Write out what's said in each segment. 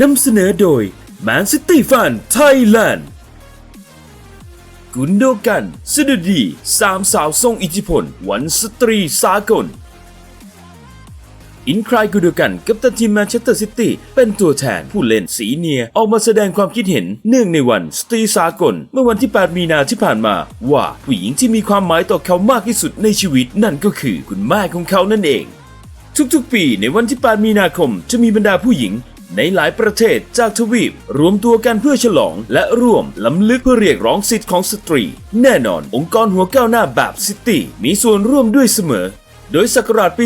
นำเสนอโดย Man City Fan Thailand กุนโดกันสดุดีสามสาวทรงอิทธิพล วันสตรีสากล อินครายกูดูกันกับตันทีมแมนเชสเตอร์ซิตี้เป็นตัวแทนผู้เล่นสีเนียออกมาแสดงความคิดเห็นเนื่องในวันสตรีสากล เมื่อวันที่ 8 มีนาที่ผ่านมา ว่าผู้หญิงที่มีความหมายต่อเขามากที่สุดในชีวิตนั่นก็คือคุณแม่ของเขานั่นเองทุกๆ ปีในวันที่ 8 มีนาคม จะมีบรรดาผู้หญิง ในหลายประเทศจากทวีป รวมตัวกันเพื่อฉลอง และร่วมล้ำลึกเพื่อเรียกร้องสิทธิ์ของสตรี แน่นอน องค์กรหัวก้าวหน้าแบบซิตี้มีส่วนร่วมด้วยเสมอ โดยสักราชปี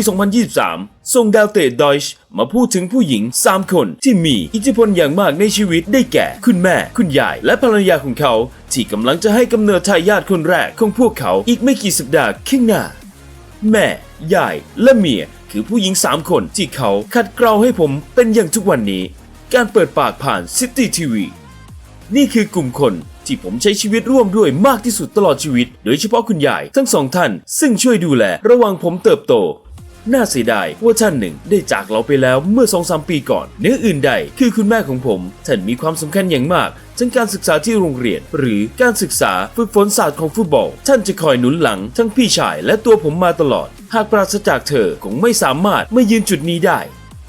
2023 ส่งดาวเตะดอยช์มาพูดถึงผู้หญิง 3 คนที่มีอิทธิพลอย่างมากในชีวิตได้แก่ คุณแม่ คุณยาย และภรรยาของเขา ที่กำลังจะให้กำเนิดทายาทคนแรกของพวกเขาอีกไม่กี่สัปดาห์ข้างหน้า แม่ยายและเมียคือผู้หญิง 3 คนที่เขาขัดเกลาให้ผมเป็นอย่างทุกวันนี้ การเปิดปากผ่านซิตี้ทีวีนี่คือกลุ่มคนที่ผมใช้ชีวิตร่วมด้วยมากที่สุดตลอดชีวิต โดยเฉพาะคุณยายทั้งสองท่าน ซึ่งช่วยดูแลระวังผมเติบโต น่าเสียดายว่าท่านหนึ่งได้จากเราไปแล้วเมื่อสองสามปีก่อนเนื้ออื่นใดคือคุณแม่ของผมท่านมีความสำคัญอย่างมากทั้งการศึกษาที่โรงเรียน หรือการศึกษาฝึกฝนศาสตร์ของฟุตบอล ท่านจะคอยหนุนหลังทั้งพี่ชายและตัวผมมาตลอด หากปราศจากเธอคงไม่สามารถมายืนจุดนี้ได้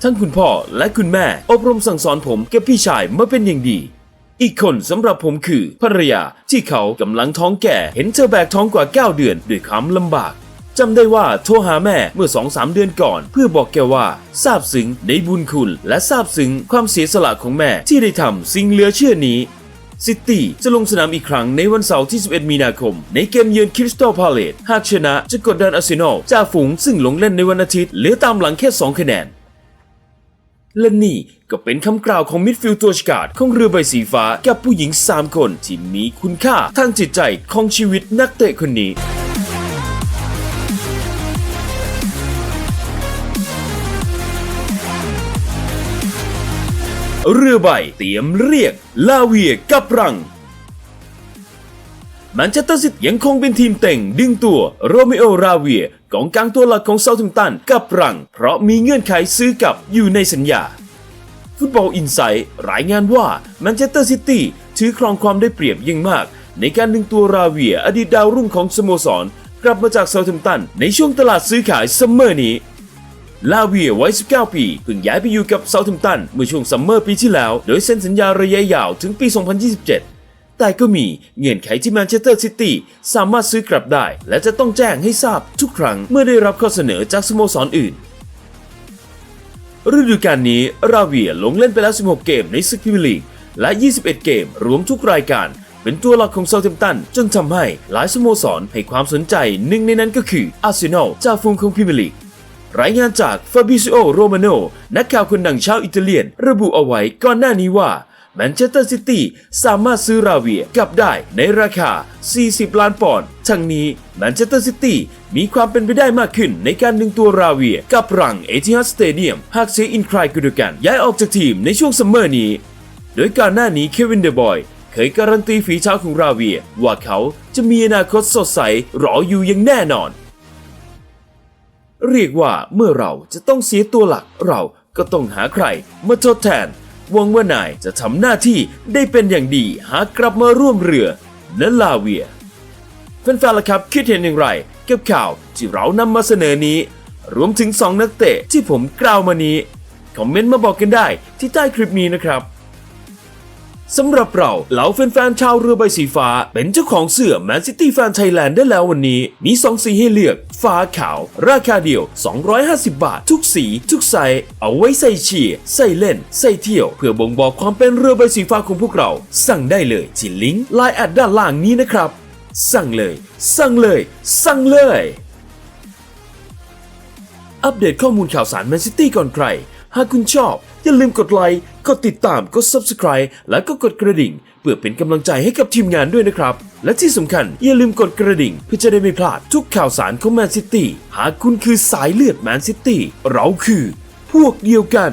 ทั้งคุณพ่อและคุณแม่อบรมสั่งสอนผมกับพี่ชายมาเป็นอย่างดี อีกคนสำหรับผมคือภรรยาที่เขากำลังท้องแก่ เห็นเธอแบกท้องกว่า 9 เดือนด้วยความลำบาก จำได้ว่าโทรหาแม่เมื่อ2-3เดือนก่อน เพื่อบอกแกว่าซาบซึ้งในบุญคุณ และซาบซึ้งความเสียสละของแม่ที่ได้ทำสิ่งเหลือเชื่อนี้ซิตี้จะลงสนามอีกครั้งในวันเสาร์ที่ 11 มีนาคม ในเกมเยือนคริสตัลพาเลตหากชนะจะกดดันอาร์เซนอลจ่าฝูงซึ่งลงเล่นในวันอาทิตย์เหลือตามหลังแค่ 2 คะแนน และนี่ก็เป็นคำกล่าวของมิดฟิลด์ตัวฉกาดของเรือใบสีฟ้ากับผู้หญิง 3 คนที่มีคุณค่าทางจิตใจของชีวิตนักเตะคนนี้ เรือใบเตรียมเรียก ลาเวียกับรังแมนเชสเตอร์ซิตี้ยังคงเป็นทีมเต่งดึงตัวโรเมโอราเวียกองกลางตัวหลักของเซาท์แฮมตันกับรัง เพราะมีเงื่อนไขซื้อกับอยู่ในสัญญา ฟุตบอลอินไซต์รายงานว่าแมนเชสเตอร์ซิตี้ถือครองความได้เปรียบยิ่งมาก ในการดึงตัวราเวียอดีตดาวรุ่งของสโมสร กลับมาจากเซาท์แฮมตันในช่วงตลาดซื้อขายซัมเมอร์นี้ ลาเวียวัย 19 ปีเพิ่งย้ายไปอยู่กับเซาท์แฮมตันเมื่อช่วงซัมเมอร์ปีที่แล้ว โดยเซ็นสัญญาระยะยาวถึงปี 2027แต่ก็มีเงื่อนไขที่แมนเชสเตอร์ซิตี้สามารถซื้อกลับได้ และจะต้องแจ้งให้ทราบทุกครั้งเมื่อได้รับข้อเสนอจากสโมสรอื่น ฤดูกาลนี้ราเวียลงเล่นไปแล้ว 16 เกมในศึกพรีเมียร์ลีก และ 21 เกม รวมทุกรายการ เป็นตัวหลักของเซาท์แฮมตัน จนทำให้หลายสโมสรให้ความสนใจหนึ่งในนั้นก็คืออาร์เซนอลจ่าฝูงของพรีเมียร์ลีก รายงานจากฟาบิซิโอโรมาโนนักข่าวคนดังชาวอิตาเลียน ระบุเอาไว้ก่อนหน้านี้ว่าแมนเชสเตอร์ซิตี้สามารถซื้อราเวียกลับได้ในราคา 40 ล้านปอนด์ทั้งนี้แมนเชสเตอร์ซิตี้มีความเป็นไปได้มากขึ้นในการดึงตัวราเวียกับรังเอทิฮัดสเตเดียมหากเซอินครายกุดกันย้ายออกจากทีมในช่วงซัมเมอร์นี้ โดยก่อนหน้านี้เควินเดบอยเคยการันตีฝีเท้าของราเวีย ว่าเขาจะมีอนาคตสดใสรออยู่อย่างแน่นอน เรียกว่าเมื่อเราจะต้องเสียตัวหลักเราก็ต้องหาใครมาทดแทนหวังว่านายจะทำหน้าที่ได้เป็นอย่างดีหากกลับมาร่วมเรือและลาเวียแฟนๆล่ะครับคิดเห็นอย่างไรกับข่าวที่เรานำมาเสนอนี้ รวมถึง 2 นักเตะที่ผมกล่าวมานี้ คอมเมนต์มาบอกกันได้ที่ใต้คลิปนี้นะครับ สำหรับเราเหล่าแฟนๆชาวเรือใบสีฟ้า เป็นเจ้าของเสื้อ Man City Fan Thailand ได้แล้ววันนี้ มี 2 สีให้เลือก ฟ้าขาว ราคาเดียว 250 บาท ทุกสี ทุกไซส์เอาไว้ใส่เชียร์ใส่เล่น ใส่เที่ยว เพื่อบ่งบอกความเป็นเรือใบสีฟ้าของพวกเรา สั่งได้เลยที่ลิงก์ไลน์แอดด้านล่างนี้นะครับ สั่งเลย สั่งเลย สั่งเลย อัปเดตข้อมูลข่าวสารแมนซิตี้ก่อนใคร หากคุณชอบ อย่าลืมกดไลค์ กดติดตาม กด Subscribe และก็กดกระดิ่ง เพื่อเป็นกำลังใจให้กับทีมงานด้วยนะครับ และที่สำคัญอย่าลืมกดกระดิ่ง เพื่อจะได้ไม่พลาดทุกข่าวสารของแมนซิตี้ หากคุณคือสายเลือดแมนซิตี้ เราคือ พวกเดียวกัน